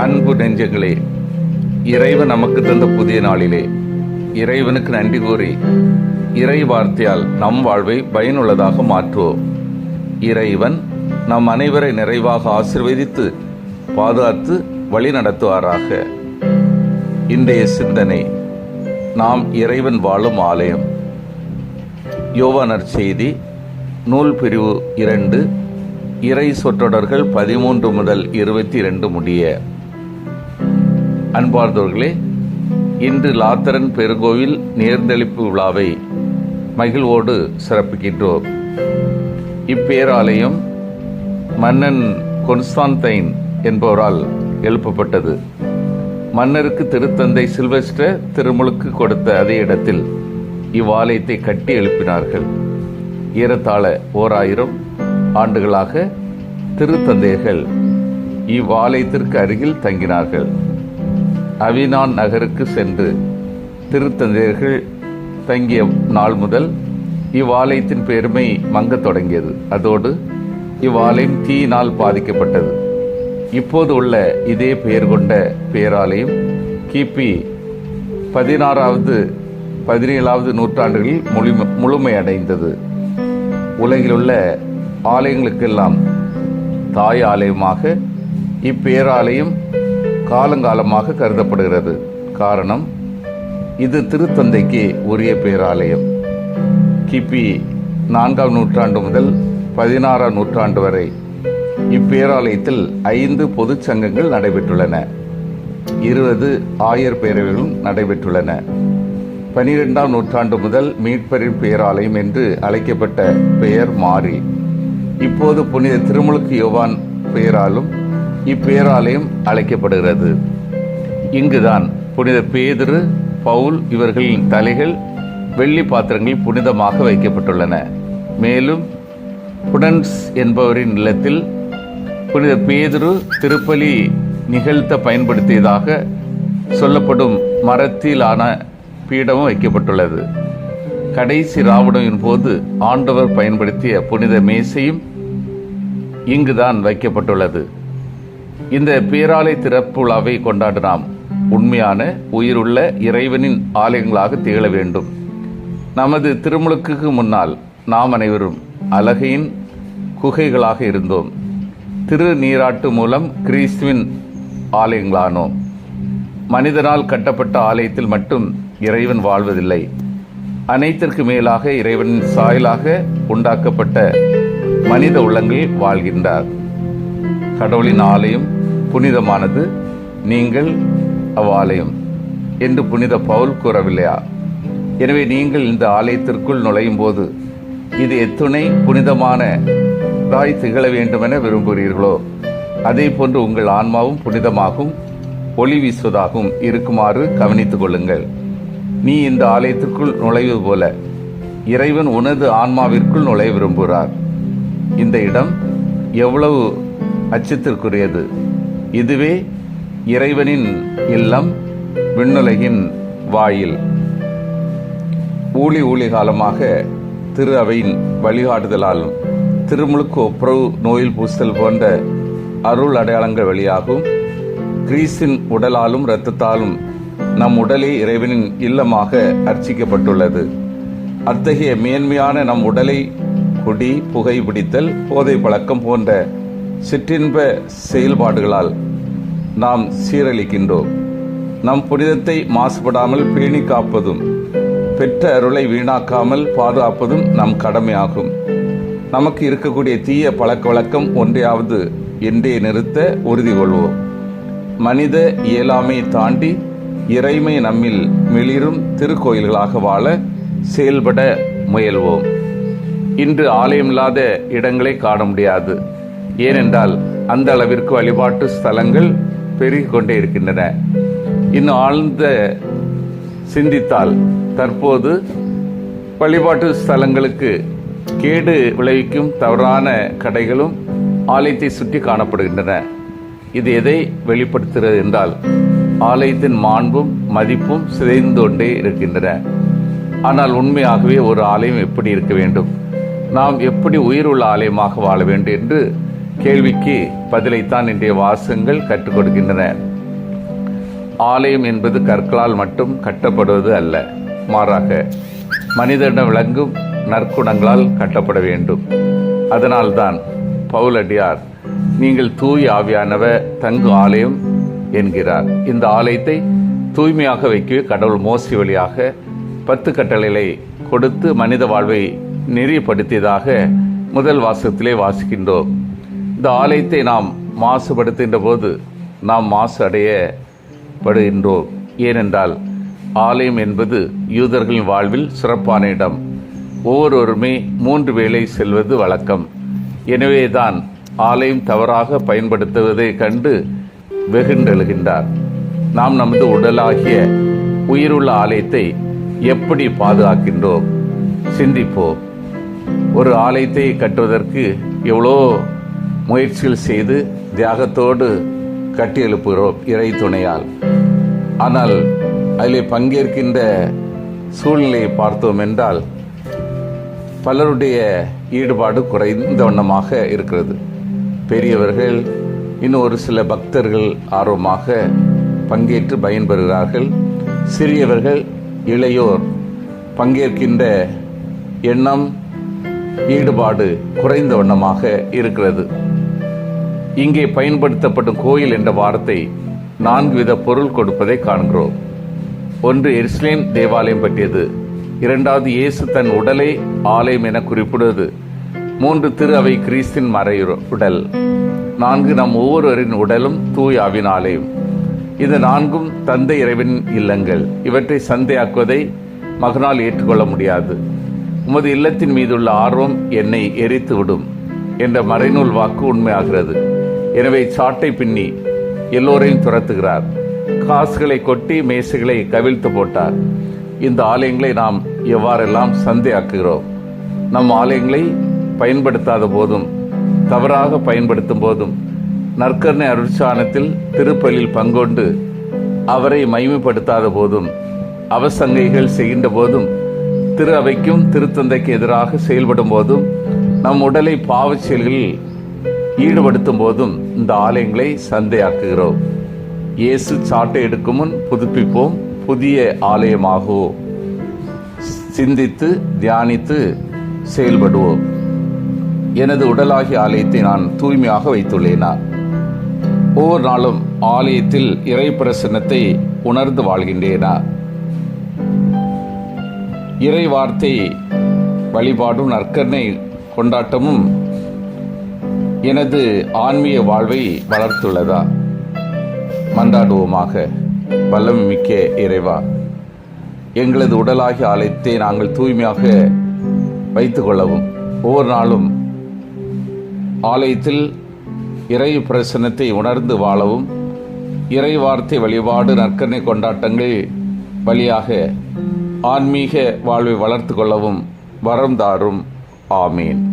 அன்பு நெஞ்சங்களே இறைவன் நமக்கு தந்த புதிய நாளிலே இறைவனுக்கு நன்றி கூறி இறை வார்த்தையால் நம் வாழ்வை பயனுள்ளதாக மாற்றுவோம். இறைவன் நம் அனைவரை நிறைவாக ஆசிர்வதித்து பாதுகாத்து வழி நடத்துவாராக. இன்றைய சிந்தனை நாம் இறைவன் வாழும் ஆலயம். யோவானர் செய்தி நூல் பிரிவு இரண்டு இறை சொற்றொடர்கள் பதிமூன்று முதல் இருபத்தி இரண்டு முடிய. அன்பார்ந்தவர்களே இன்று லாத்தரன் பெருங்கோவில் நேர்ந்தளிப்பு விழாவை மகிழ்வோடு சிறப்பிக்கின்றோம். இப்பேராலயம் மன்னன் கொன்ஸ்டான்தைன் என்பவரால் எழுப்பப்பட்டது. மன்னருக்கு திருத்தந்தை சில்வெஸ்டர் திருமுழுக்கு கொடுத்த அதே இடத்தில் இவ்வாலயத்தை கட்டி எழுப்பினார்கள். ஏறத்தாழ ஓர் ஆயிரம் ஆண்டுகளாக திருத்தந்தையர்கள் இவ்வாலயத்திற்கு அருகில் தங்கினார்கள். அவினான் நகருக்கு சென்று திருத்தந்தையர்கள் தங்கிய நாள் முதல் இவ்வாலயத்தின் பெருமை மங்கத் தொடங்கியது. அதோடு இவ்வாலயம் தீயினால் பாதிக்கப்பட்டது. இப்போது உள்ள இதே பெயர் கொண்ட பேராலயம் கிபி பதினாறாவது பதினேழாவது நூற்றாண்டுகளில் முழு முழுமையடைந்தது. உலகிலுள்ள ஆலயங்களுக்கெல்லாம் தாய் ஆலயமாக இப்பேராலயம் காலங்காலமாக கருதப்படுகிறது. காரணம் இது திருத்தந்தைக்கு உரிய பேராலயம். கிபி நான்காம் நூற்றாண்டு முதல் பதினாறாம் நூற்றாண்டு வரை இப்பேராலயத்தில் ஐந்து பொதுச் சங்கங்கள் நடைபெற்றுள்ளன. இருபது ஆயர் பேரவைகளும் நடைபெற்றுள்ளன. பனிரெண்டாம் நூற்றாண்டு முதல் மீட்பரின் பேராலயம் என்று அழைக்கப்பட்ட பெயர் மாறி. இப்போது புனித திருமுழுக்கு யோவான் பெயராலும் இப்பேராலயம் அழைக்கப்படுகிறது. இங்குதான் புனித பேதுரு பவுல் இவர்களின் தலைகள் வெள்ளி பாத்திரங்களில் புனிதமாக வைக்கப்பட்டுள்ளன. மேலும் புடன்ஸ் என்பவரின் இல்லத்தில் புனித பேதுரு திருப்பலி நிகழ்த்த பயன்படுத்தியதாக சொல்லப்படும் மரத்திலான பீடமும் வைக்கப்பட்டுள்ளது. கடைசி ராவணவின் போது ஆண்டவர் பயன்படுத்திய புனித மேசையும் இங்குதான் வைக்கப்பட்டுள்ளது. இந்த பேராலை திறப்பு விழாவை கொண்டாட நாம் உண்மையான உயிருள்ள இறைவனின் ஆலயங்களாக திகழ வேண்டும். நமது திருமுழுக்கு முன்னால் நாம் அனைவரும் அழகையின் குகைகளாக இருந்தோம். திரு நீராட்டு மூலம் கிறிஸ்துவின் ஆலயங்களானோம். மனிதனால் கட்டப்பட்ட ஆலயத்தில் மட்டும் இறைவன் வாழ்வதில்லை. அனைத்திற்கு மேலாக இறைவனின் சாயலாக உண்டாக்கப்பட்ட மனித உள்ளங்களில் வாழ்கின்றார். கடவுளின் ஆலயம் புனிதமானது நீங்கள் அவ்வாலயம் என்று புனித பவுல் கூறவில்லையா? எனவே நீங்கள் இந்த ஆலயத்திற்குள் நுழையும் போது இது எத்துணை புனிதமான தாய் திகழ வேண்டுமென விரும்புகிறீர்களோ? அதே போன்று உங்கள் ஆன்மாவும் புனிதமாகவும் ஒளி வீசுவதாகவும் இருக்குமாறு கவனித்துக் கொள்ளுங்கள். நீ இந்த ஆலயத்திற்குள் நுழைவது போல இறைவன் உனது ஆன்மாவிற்குள் நுழைய விரும்புகிறார். இந்த இடம் எவ்வளவு அச்சத்திற்குரியது. இதுவே இறைவனின் இல்லம் விண்ணுலகின் வாயில். ஊழி ஊழி காலமாக திரு அவையின் வழிகாட்டுதலாலும் திருமுழுக்கு ஒப்புரவு நோயில் பூசல் போன்ற அருள் அடையாளங்கள் வழியாகும் கிரீஸின் உடலாலும் இரத்தத்தாலும் நம் உடலே இறைவனின் இல்லமாக அர்ச்சிக்கப்பட்டுள்ளது. அத்தகைய மேன்மையான நம் உடலை குடி புகை பிடித்தல் போதை பழக்கம் போன்ற சிற்றின்ப செயல்பாடுகளால் நாம் சீரழிக்கின்றோம். நம் புனிதத்தை மாசுபடாமல் பேணி காப்பதும் பெற்ற அருளை வீணாக்காமல் பாதுகாப்பதும் நம் கடமையாகும். நமக்கு இருக்கக்கூடிய தீய பழக்க வழக்கம் ஒன்றையாவது என்றே நிறுத்த உறுதி கொள்வோம் மனித இயலாமை தாண்டி இறைமை நம்மில் மிளிரும் திருக்கோயில்களாக வாழ செயல்பட முயல்வோம். இன்று ஆலயமில்லாத இடங்களை காண முடியாது. ஏனென்றால் அந்த அளவிற்கு வழிபாட்டு ஸ்தலங்கள் பெருகி கொண்டே இருக்கின்றன. இன்னும் ஆழ்ந்த சிந்தித்தால் தற்போது வழிபாட்டு ஸ்தலங்களுக்கு கேடு விளைவிக்கும் தவறான கடைகளும் ஆலயத்தை சுற்றி காணப்படுகின்றன. இது எதை வெளிப்படுத்துகிறது என்றால் ஆலயத்தின் மாண்பும் மதிப்பும் சிதைந்து கொண்டே இருக்கின்றன. ஆனால் உண்மையாகவே ஒரு ஆலயம் எப்படி இருக்க வேண்டும்? நாம் எப்படி உயிருள்ள ஆலயமாக வாழ வேண்டும் என்று கேள்விக்கு பதிலைத்தான் இன்றைய வாசகங்கள் கற்றுக் கொடுக்கின்றன. ஆலயம் என்பது கற்களால் மட்டும் கட்டப்படுவது அல்ல. மாறாக மனிதனிடம் விளங்கும் நற்குணங்களால் கட்டப்பட வேண்டும். அதனால்தான் பவுலடியார் நீங்கள் தூய் ஆவியானவ தங்கு ஆலயம் என்கிறார். இந்த ஆலயத்தை தூய்மையாக வைக்கவே கடவுள் மோசி வழியாக பத்து கட்டளைகளை கொடுத்து மனித வாழ்வை நெறிப்படுத்தியதாக முதல் வாசகத்திலே வாசிக்கின்றோம். இந்த ஆலயத்தை நாம் மாசுபடுத்துகின்ற போது நாம் மாசு அடையப்படுகின்றோம் ஏனென்றால் ஆலயம் என்பது யூதர்களின் வாழ்வில் சிறப்பான இடம். ஒவ்வொருவருமே மூன்று வேளை செல்வது வழக்கம். எனவேதான் ஆலயம் தவறாக பயன்படுத்துவதைக் கண்டு வெகுண்டெழுகின்றார். நாம் நமது உடலாகிய உயிருள்ள ஆலயத்தை எப்படி பாதுகாக்கின்றோம்? சிந்திப்போம். ஒரு ஆலயத்தை கட்டுவதற்கு எவ்வளோ முயற்சிகள் செய்து தியாகத்தோடு கட்டி எழுப்புகிறோம் இறை துணையால். ஆனால் அதில் பங்கேற்கின்ற சூழ்நிலையை பார்த்தோம் என்றால் பலருடைய ஈடுபாடு குறைந்த வண்ணமாக இருக்கிறது. பெரியவர்கள் இன்னும் ஒரு சில பக்தர்கள் ஆர்வமாக பங்கேற்று பயன்பெறுகிறார்கள். சிறியவர்கள் இளையோர் பங்கேற்கின்ற எண்ணம் ஈடுபாடு குறைந்த வண்ணமாக இருக்கிறது. இங்கே பயன்படுத்தப்படும் கோயில் என்ற வார்த்தை நான்கு வித பொருள் கொடுப்பதை காண்கிறோம். ஒன்று எருசலேம் தேவாலயம் பற்றியது இரண்டாவது இயேசு தன் உடலை ஆலயம் என குறிப்பிடுவது. மூன்று திரு அவை கிறிஸ்தின் மறையுற உடல் நான்கு நம் ஒவ்வொருவரின் உடலும் தூய் ஆலயம். இது நான்கும் தந்தை இறைவன் இல்லங்கள். இவற்றை சந்தையாக்குவதை மகனால் ஏற்றுக்கொள்ள முடியாது. உமது இல்லத்தின் மீதுள்ள ஆர்வம் என்னை எரித்து விடும் என்ற மறைநூல் வாக்கு உண்மையாகிறது. எனவே சாட்டை பின்னி எல்லோரையும் துரத்துகிறார். காசுகளை கொட்டி மேசுகளை கவிழ்த்து போட்டார். இந்த ஆலயங்களை நாம் எவ்வாறெல்லாம் சந்தையாக்குகிறோம்? நம் ஆலயங்களை பயன்படுத்தாத போதும் தவறாக பயன்படுத்தும் போதும் நற்கர்ணை அருட்சானத்தில் திருப்பலில் பங்கொண்டு அவரை மைமைப்படுத்தாத போதும் அவசங்கைகள் செய்கின்ற போதும் திரு அவைக்கும் திருத்தந்தைக்கு எதிராக செயல்படும் போதும் நம் உடலை பாவச் செயல்களில் ஈடுபடுத்தும் போதும் இந்த ஆலயங்களை சந்தையாக்குகிறோம். இயேசு சாட்டை எடுக்கும் முன் புதுப்பிப்போம். புதிய ஆலயமாகுவோம் சிந்தித்து தியானித்து செயல்படுவோம். எனது உடலாகிய ஆலயத்தை நான் தூய்மையாக வைத்துள்ளேனா? ஒவ்வொரு நாளும் ஆலயத்தில் இறை பிரசன்னத்தை உணர்ந்து வாழ்கின்றேனா? இறை வார்த்தை வழிபாடும் நற்கரணை கொண்டாட்டமும் எனது ஆன்மீக வாழ்வை வளர்த்துள்ளதா? மன்றாடுவோமாக வல்லம் மிக்க இறைவா. எங்களது உடலாகிய ஆலயத்தை நாங்கள் தூய்மையாக வைத்துக்கொள்ளவும் ஒவ்வொரு நாளும் ஆலயத்தில் இறை பிரசன்னத்தை உணர்ந்து வாழவும். இறை வார்த்தை வழிபாடு நற்கரணை கொண்டாட்டங்கள் வழியாக ஆன்மீக வாழ்வை வளர்த்து கொள்ளவும் வரம் தாரும். ஆமீன்.